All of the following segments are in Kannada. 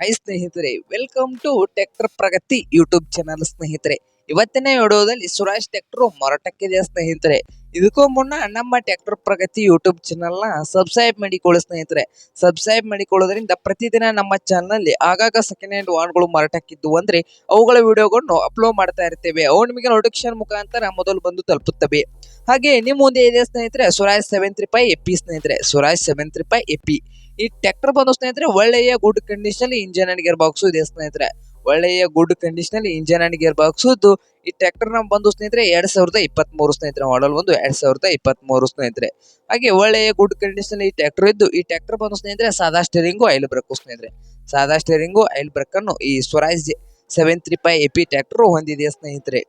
ಹೈ ಸ್ನೇಹಿತರೆ. Welcome to tractor Pragati YouTube channel ಸ್ನೇಹಿತರೆ. ಇವತ್ತಿನ ವಿಡಿಯೋದಲ್ಲಿ ಸುರಾಜ್ ಟ್ರ್ಯಾಕ್ಟರ್ ಮಾರಾಟಕ್ಕಿದೆ ಸ್ನೇಹಿತರೆ? ಇದಕ್ಕೂ ಮುನ್ನ ನಮ್ಮ ಟ್ರ್ಯಾಕ್ಟರ್ ಪ್ರಗತಿ ಯೂಟ್ಯೂಬ್ ಚಾನಲ್ನ ಸಬ್ಸ್ಕ್ರೈಬ್ ಮಾಡಿಕೊಳ್ಳಿ, ಸ್ನೇಹಿತರೆ. ಸಬ್ಸ್ಕ್ರೈಬ್ ಮಾಡಿಕೊಳ್ಳೋದ್ರಿಂದ ಪ್ರತಿದಿನ ನಮ್ಮ ಚಾನಲ್ನಲ್ಲಿ ಆಗಾಗ ಸೆಕೆಂಡ್ ಹ್ಯಾಂಡ್ ವಾಹನಗಳು ಮಾರಾಟಕ್ಕಿದ್ದು ಅಂದರೆ ಅವುಗಳ ವಿಡಿಯೋಗಳನ್ನು ಅಪ್ಲೋಡ್ ಮಾಡ್ತಾ ಇರ್ತೇವೆ. ಅವು ನಿಮಗೆ ನೋಟಿಫಿಕೇಶನ್ ಮುಖಾಂತರ ಮೊದಲು ಬಂದು ತಲುಪುತ್ತವೆ. ಹಾಗೆ ನಿಮ್ಮ ಮುಂದೆ ಇದೆ, ಸ್ನೇಹಿತರೆ Swaraj seven three five AP ಸ್ನೇಹಿತರೆ. Swaraj seven three five AP ಈ ಟ್ರ್ಯಾಕ್ಟರ್ ಬಂದು ಸ್ನೇಹಿತರೆ, ಒಳ್ಳೆಯ good condition engine and gear box ಇದೆ ಸ್ನೇಹಿತರೆ. ಒಳ್ಳೆಯ good condition engine and gear box ಇದ್ದು ಈ ಟ್ರ್ಯಾಕ್ಟರ್ ನಮ್ಮ ಬಂದು ಸ್ನೇಹಿತರೆ, ಎರಡ್ ಸಾವಿರದ ಇಪ್ಪತ್ತ್ ಮೂರು ಸ್ನೇಹಿತರೆ ಮಾಡಲ್ ಒಂದು ಎರಡ್ ಸಾವಿರದ ಇಪ್ಪತ್ತ್ ಮೂರು ಸ್ನೇಹಿತರೆ. ಹಾಗೆ ಒಳ್ಳೆಯ ಗುಡ್ ಕಂಡೀಷನ್ ಈ ಟ್ರ್ಯಾಕ್ಟರ್ ಇದ್ದು, ಈ ಟ್ರ್ಯಾಕ್ಟರ್ ಬಂದು ಸ್ನೇಹಿತರೆ, ಸಾದಾ ಸ್ಟೇರಿಂಗು ಐಲ್ ಬ್ರೇಕು ಸ್ನೇಹಿತರೆ. ಸಾದಾ ಸ್ಟೇರಿಂಗು ಐಲ್ ಬ್ರೇಕ್ ಅನ್ನು ಈ Swaraj seven three A AP tractor ಹೊಂದಿದೆ ಸ್ನೇಹಿತರೆ.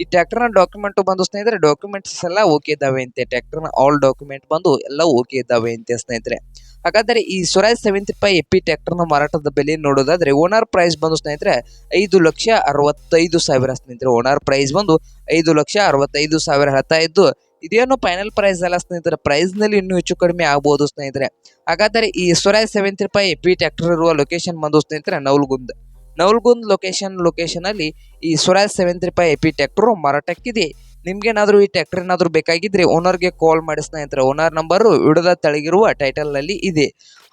ಈ ಟ್ರ್ಯಾಕ್ಟರ್ನ ಡಾಕ್ಯುಮೆಂಟ್ ಬಂದು ಸ್ನೇಹಿತರೆ ಡಾಕ್ಯುಮೆಂಟ್ಸ್ ಎಲ್ಲ ಓಕೆ ಇದಾವೆ ಅಂತೆ. ಟ್ರ್ಯಾಕ್ಟರ್ ಆಲ್ ಡಾಕ್ಯುಮೆಂಟ್ ಬಂದು ಎಲ್ಲ ಓಕೆ ಇದಾವೆ ಅಂತೆ ಸ್ನೇಹಿತರೆ. ಹಾಗಾದ್ರೆ ಈ ಸ್ವರಾಜ್ ತ್ರೀ ಫೈ ಎಪಿ ಟ್ರ್ಯಾಕ್ಟರ್ನ ಮಾರಾಟದ ಬೆಲೆ ನೋಡೋದಾದ್ರೆ ಓನರ್ ಪ್ರೈಸ್ ಬಂದು ಸ್ನೇಹಿತರೆ ಐದು ಲಕ್ಷ ಅರವತ್ತೈದು ಸಾವಿರ ಸ್ನೇಹಿತರೆ. ಓನರ್ ಪ್ರೈಸ್ ಬಂದು ಐದು ಲಕ್ಷ ಅರವತ್ತೈದು ಸಾವಿರ ಹೇಳ್ತಾ ಇದ್ದು, ಇದೇನು ಫೈನಲ್ ಪ್ರೈಸ್ ಅಲ್ಲ ಸ್ನೇಹಿತರೆ. ಪ್ರೈಸ್ನಲ್ಲಿ ಇನ್ನೂ ಹೆಚ್ಚು ಕಡಿಮೆ ಆಗಬಹುದು ಸ್ನೇಹಿತರೆ. ಹಾಗಾದ್ರೆ ಈ Swaraj seven five AP tractor ಇರುವ ಲೊಕೇಶನ್ ಬಂದು ಸ್ನೇಹಿತರೆ ನವಲ್ಗುಂದ್. ನವಲ್ಗುಂದ್ ಲೊಕೇಶನ್ ಲೊಕೇಶನ್ ಅಲ್ಲಿ ಈ Swaraj seven five AP tractor ಮಾರಾಟಕ್ಕಿದೆ. ನಿಮ್ಗೇನಾದ್ರೂ ಈ ಟ್ರ್ಯಾಕ್ಟರ್ ಏನಾದರೂ ಬೇಕಾಗಿದ್ರೆ ಓನರ್ಗೆ ಕಾಲ್ ಮಾಡಿ ಸ್ನೇಹಿತರೆ ಓನರ್ ನಂಬರ್ ವಿಡದ ತಳಗಿರುವ ಟೈಟಲ್ನಲ್ಲಿ ಇದೆ.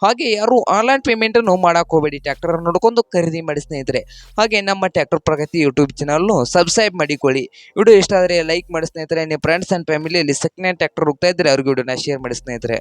ಹಾಗೆ ಯಾರು ಆನ್ಲೈನ್ ಪೇಮೆಂಟ್ ಅನ್ನು ಮಾಡಕ್ ಹೋಗಬೇಡಿ ಟ್ರ್ಯಾಕ್ಟರ್ ನೋಡ್ಕೊಂಡು ಖರೀದಿ ಮಾಡಿ ಸ್ನೇಹಿತರೆ. ಹಾಗೆ ನಮ್ಮ tractor Pragati YouTube channel subscribe ಮಾಡಿಕೊಳ್ಳಿ. ವಿಡಿಯೋ ಇಷ್ಟ ಆದರೆ ಲೈಕ್ ಮಾಡಿ ಸ್ನೇಹಿತರೆ, ನಿಮ್ಮ ಫ್ರೆಂಡ್ಸ್ ಅಂಡ್ ಫ್ಯಾಮಿಲಿಯಲ್ಲಿ ಸೆಕೆಂಡ್ ಹ್ಯಾಂಡ್ ಟ್ರ್ಯಾಕ್ಟರ್ ಹೋಗ್ತಾ ಇದ್ರೆ ಅವ್ರಿಗೆ ವಿಡಿಯೋನ ಶೇರ್ ಮಾಡಿ ಸ್ನೇಹಿತರೆ.